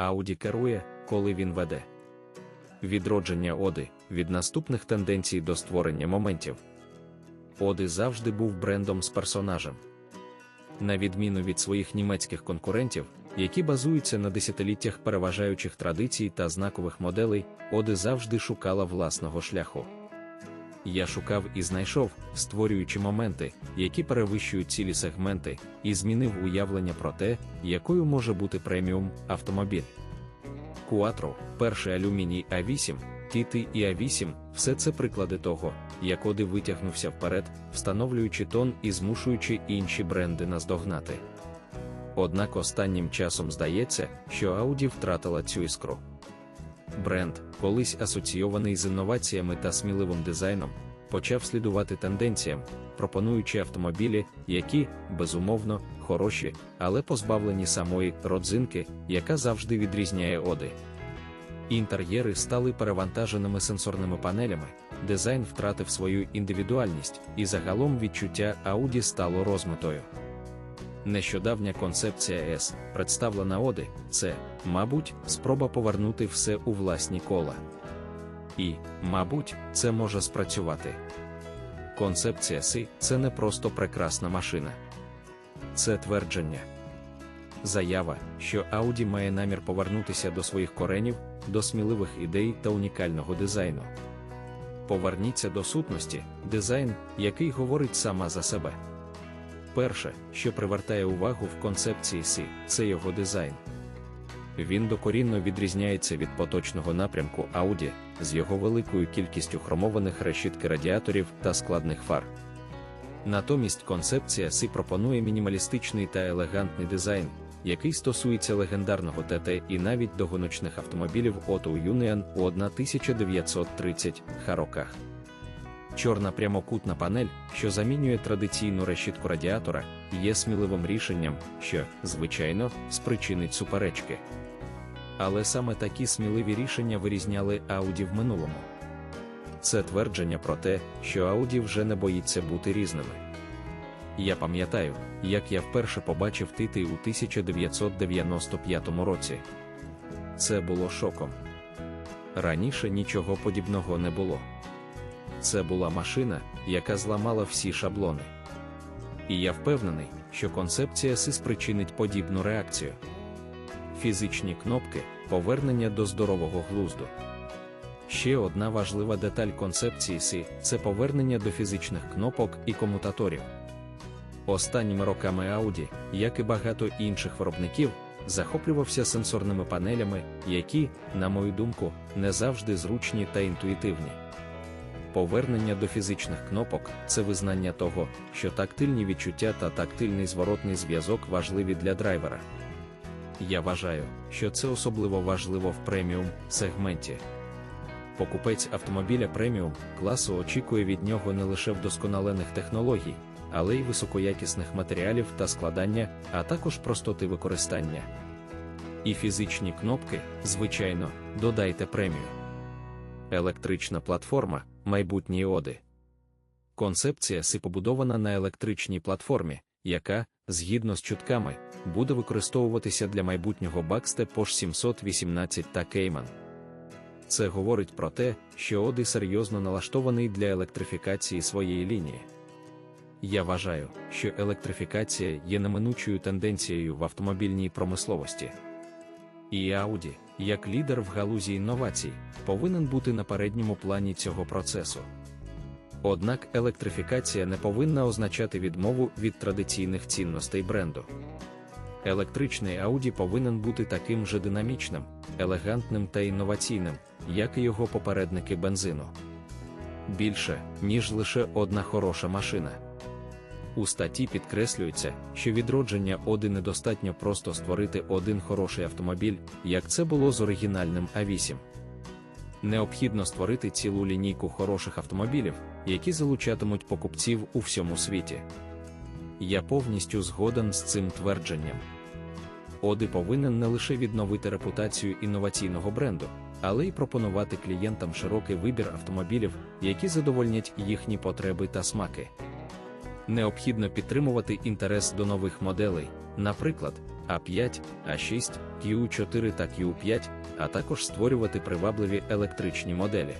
Audi керує, коли він веде. Відродження Оди від наступних тенденцій до створення моментів. Оди завжди був брендом з персонажем. На відміну від своїх німецьких конкурентів, які базуються на десятиліттях переважаючих традицій та знакових моделей, Оди завжди шукала власного шляху. Я шукав і знайшов, створюючи моменти, які перевищують цілі сегменти, і змінив уявлення про те, якою може бути преміум автомобіль. Quattro, перший алюміній А8, Тіти і А8 все це приклади того, як Оди витягнувся вперед, встановлюючи тон і змушуючи інші бренди наздогнати. Однак останнім часом здається, що Audi втратила цю іскру. Бренд, колись асоційований з інноваціями та сміливим дизайном, почав слідувати тенденціям, пропонуючи автомобілі, які, безумовно, хороші, але позбавлені самої родзинки, яка завжди відрізняє оди. Інтер'єри стали перевантаженими сенсорними панелями, дизайн втратив свою індивідуальність, і загалом відчуття Audi стало розмитою. Нещодавня концепція S, представлена Оди, це, мабуть, спроба повернути все у власні кола. І, мабуть, це може спрацювати. Концепція Си це не просто прекрасна машина, це твердження. Заява, що Audi має намір повернутися до своїх коренів, до сміливих ідей та унікального дизайну. Поверніться до сутності, дизайн, який говорить сама за себе. Перше, що привертає увагу в концепції Сі, це його дизайн. Він докорінно відрізняється від поточного напрямку Audi з його великою кількістю хромованих решітки радіаторів та складних фар. Натомість концепція Сі пропонує мінімалістичний та елегантний дизайн, який стосується легендарного ТТ і навіть до гоночних автомобілів Auto Union у 1930 х роках. Чорна прямокутна панель, що замінює традиційну решітку радіатора, є сміливим рішенням, що, звичайно, спричинить суперечки. Але саме такі сміливі рішення вирізняли Audi в минулому. Це твердження про те, що Audi вже не боїться бути різними. Я пам'ятаю, як я вперше побачив тити у 1995 році. Це було шоком. Раніше нічого подібного не було. Це була машина, яка зламала всі шаблони. І я впевнений, що концепція СИ спричинить подібну реакцію. Фізичні кнопки повернення до здорового глузду. Ще одна важлива деталь концепції СИ це повернення до фізичних кнопок і комутаторів. Останніми роками Audi, як і багато інших виробників, захоплювався сенсорними панелями, які, на мою думку, не завжди зручні та інтуїтивні. Повернення до фізичних кнопок це визнання того, що тактильні відчуття та тактильний зворотний зв'язок важливі для драйвера. Я вважаю, що це особливо важливо в преміум сегменті. Покупець автомобіля преміум класу очікує від нього не лише вдосконалених технологій, але й високоякісних матеріалів та складання, а також простоти використання. І фізичні кнопки, звичайно, додайте премію. Електрична платформа майбутні оди. Концепція СИ побудована на електричній платформі, яка, згідно з чутками, буде використовуватися для майбутнього Баксте Porsche 718 та Кейман. Це говорить про те, що Оди серйозно налаштований для електрифікації своєї лінії. Я вважаю, що електрифікація є неминучою тенденцією в автомобільній промисловості. І Audi, як лідер в галузі інновацій, повинен бути на передньому плані цього процесу. Однак електрифікація не повинна означати відмову від традиційних цінностей бренду. Електричний Audi повинен бути таким же динамічним, елегантним та інноваційним, як і його попередники бензину. Більше, ніж лише одна хороша машина. У статті підкреслюється, що відродження Оди недостатньо просто створити один хороший автомобіль, як це було з оригінальним А8. Необхідно створити цілу лінійку хороших автомобілів, які залучатимуть покупців у всьому світі. Я повністю згоден з цим твердженням. Оди повинен не лише відновити репутацію інноваційного бренду, але й пропонувати клієнтам широкий вибір автомобілів, які задовольнять їхні потреби та смаки. Необхідно підтримувати інтерес до нових моделей, наприклад, А5, А6, Q4 та Q5, а також створювати привабливі електричні моделі.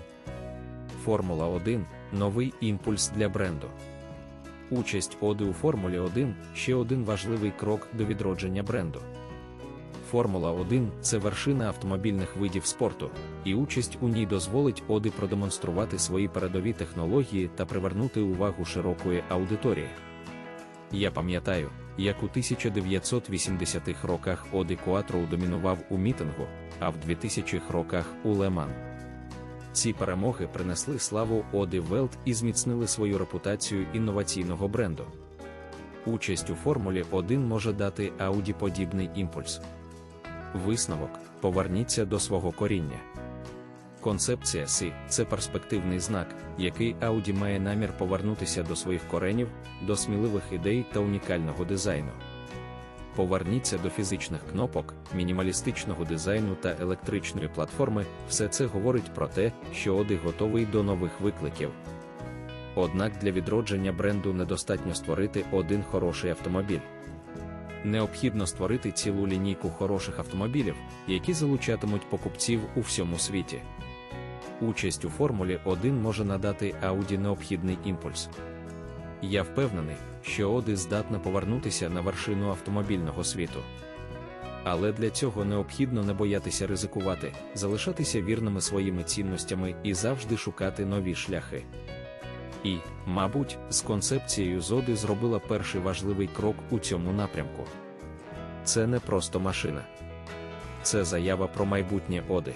Формула 1 новий імпульс для бренду. Участь Оди у Формулі 1 ще один важливий крок до відродження бренду. Формула 1 це вершина автомобільних видів спорту, і участь у ній дозволить Оди продемонструвати свої передові технології та привернути увагу широкої аудиторії. Я пам'ятаю, як у 1980-х роках Оди Куатроу домінував у мітингу, а в 2000-х роках у Леман. Ці перемоги принесли славу Оди Велт і зміцнили свою репутацію інноваційного бренду. Участь у Формулі 1 може дати Audi подібний імпульс. Висновок поверніться до свого коріння. Концепція Сі це перспективний знак, який Audi має намір повернутися до своїх коренів, до сміливих ідей та унікального дизайну. Поверніться до фізичних кнопок, мінімалістичного дизайну та електричної платформи. Все це говорить про те, що Оди готовий до нових викликів. Однак для відродження бренду недостатньо створити один хороший автомобіль. Необхідно створити цілу лінійку хороших автомобілів, які залучатимуть покупців у всьому світі. Участь у Формулі 1 може надати Audi необхідний імпульс. Я впевнений, що Оди здатна повернутися на вершину автомобільного світу. Але для цього необхідно не боятися ризикувати, залишатися вірними своїми цінностями і завжди шукати нові шляхи. І, мабуть, з концепцією Зоди зробила перший важливий крок у цьому напрямку. Це не просто машина, це заява про майбутнє Оди.